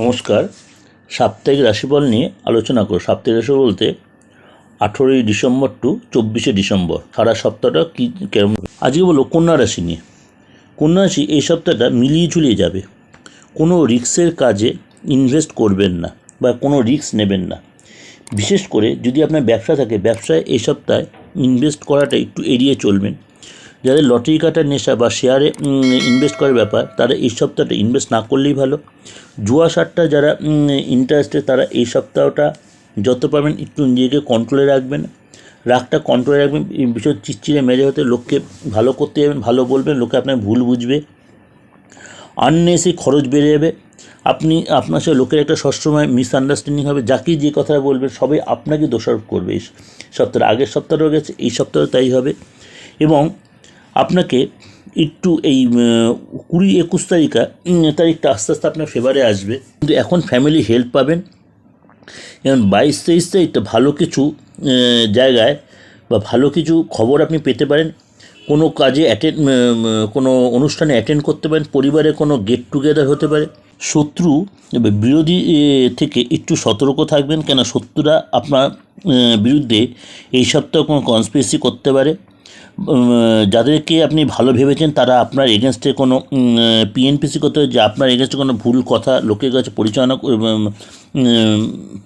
নমস্কার। সাপ্তাহিক রাশিফল নিয়ে আলোচনা করো সাপ্তাহিক রাশি বলতে আঠেরোই ডিসেম্বর টু চব্বিশে ডিসেম্বর। সারা সপ্তাহটা কী, কেমন? আজকে বলো কন্যা রাশি নিয়ে। কন্যা রাশি এই সপ্তাহটা মিলিয়ে ঝুলিয়ে যাবে। কোনো রিক্সের কাজে ইনভেস্ট করবেন না বা কোনো রিস্ক নেবেন না। বিশেষ করে যদি আপনার ব্যবসা থাকে, ব্যবসায় এই সপ্তাহে ইনভেস্ট করাটা একটু এড়িয়ে চলবেন। যাদের লটারি কাটার নেশা বা শেয়ারে ইনভেস্ট করার ব্যাপার, তারা এই সপ্তাহটা ইনভেস্ট না করলেই ভালো। জুয়া সারটা যারা ইন্টারেস্টে তারা এই সপ্তাহটা যত পারবেন একটু নিজেকে কন্ট্রোলে রাখবেন। রাগটা কন্ট্রোলে রাখবেন বিষয় চিচ্চিরে মেজে হতে লোককে ভালো করতে যাবেন, ভালো বলবেন, লোকে আপনার ভুল বুঝবে। আননেসি খরচ বেড়ে যাবে। আপনি, আপনার সাথে লোকের একটা সবসময় মিসআন্ডারস্ট্যান্ডিং হবে যাকেই যে কথা বলবেন, সবাই আপনাকে দোষারোপ করবে। এই সপ্তাহে আগের সপ্তাহেও গেছে, এই সপ্তাহে তাই হবে। এবং আপনাকে একটু এই কুড়ি একুশ তারিখা তারিখটা আস্তে আস্তে আপনার ফেভারে আসবে। কিন্তু এখন ফ্যামিলি হেল্প পাবেন। যেমন বাইশ তেইশ তারিখটা ভালো কিছু জায়গায় বা ভালো কিছু খবর আপনি পেতে পারেন। কোনো কাজে অ্যাটেন্ড কোনো অনুষ্ঠানে অ্যাটেন্ড করতে পারেন। পরিবারে কোনো গেট টুগেদার হতে পারে। শত্রু বিরোধী থেকে একটু সতর্ক থাকবেন। কেন শত্রুরা আপনার বিরুদ্ধে এই সপ্তাহে কোনো কনস্পিরেসি করতে পারে। যাদেরকে আপনি ভালো ভেবেছেন, তারা আপনার এগেনস্টে কোনো পিএনপিসি করতে, যে আপনার এগেনস্টে কোনো ভুল কথা লোকের কাছে পরিচালনা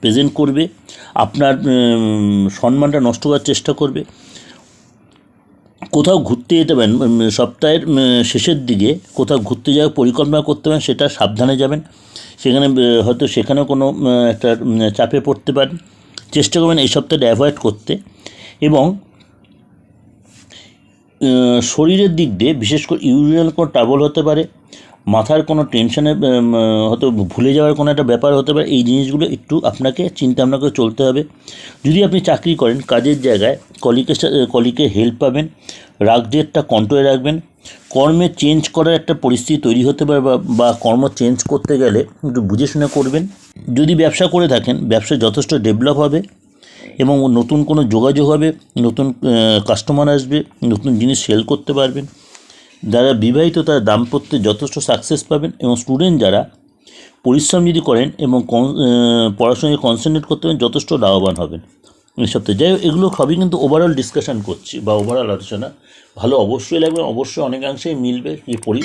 প্রেজেন্ট করবে, আপনার সম্মানটা নষ্ট করার চেষ্টা করবে। কোথাও ঘুরতে যেতে পারেন সপ্তাহের শেষের দিকে কোথাও ঘুরতে যাওয়ার পরিকল্পনা করতে পারেন, সেটা সাবধানে যাবেন। সেখানে হয়তো সেখানেও কোনো একটা চাপে পড়তে পারেন। চেষ্টা করবেন এই সপ্তাহটা অ্যাভয়েড করতে। এবং শরীরের দিক দিয়ে বিশেষ করে ইউরিনাল কোনো ট্রাবল হতে পারে, মাথার কোনো টেনশনে হয়তো ভুলে যাওয়ার কোনো একটা ব্যাপার হতে পারে, এই জিনিসগুলো একটু আপনাকে চিন্তা ভাবনা করে চলতে হবে। যদি আপনি চাকরি করেন, কাজের জায়গায় কলিকের কলিকের হেল্প পাবেন, রাগ জেদটা কন্ট্রোলে রাখবেন, কর্মে চেঞ্জ করার একটা পরিস্থিতি তৈরি হতে পারে বা কর্ম চেঞ্জ করতে গেলে একটু বুঝে শুনে করবেন। যদি ব্যবসা করে থাকেন ব্যবসা যথেষ্ট ডেভেলপ হবে এবং নতুন কোনো যোগাযোগ হবে, নতুন কাস্টমার আসবে, নতুন জিনিস সেল করতে পারবেন। যারা বিবাহিত, তারা দাম্পত্যে যথেষ্ট সাকসেস পাবেন এবং স্টুডেন্ট যারা পরিশ্রম যদি করেন এবং পড়াশোনায় কনসেন্ট্রেট করতে পারেন, যথেষ্ট লাভবান হবেন। এই সপ্তাহে। যাই হোক, এগুলো সবই কিন্তু ওভারঅল ডিসকাশন করছি বা ওভারঅল আলোচনা। ভালো অবশ্যই লাগবে, অবশ্যই অনেকাংশেই মিলবে। যে পরি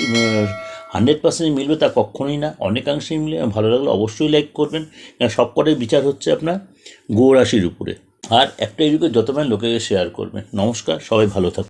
হান্ড্রেড পার্সেন্ট মিলবে তা কখনোই না, অনেকাংশেই মিলে ভালো লাগলে অবশ্যই লাইক করবেন। সবকটাই বিচার হচ্ছে আপনার গো রাশির উপরে। আর একটা এদিকে যত পারেন লোকেকে শেয়ার করবেন। নমস্কার, সবাই ভালো থাকুন।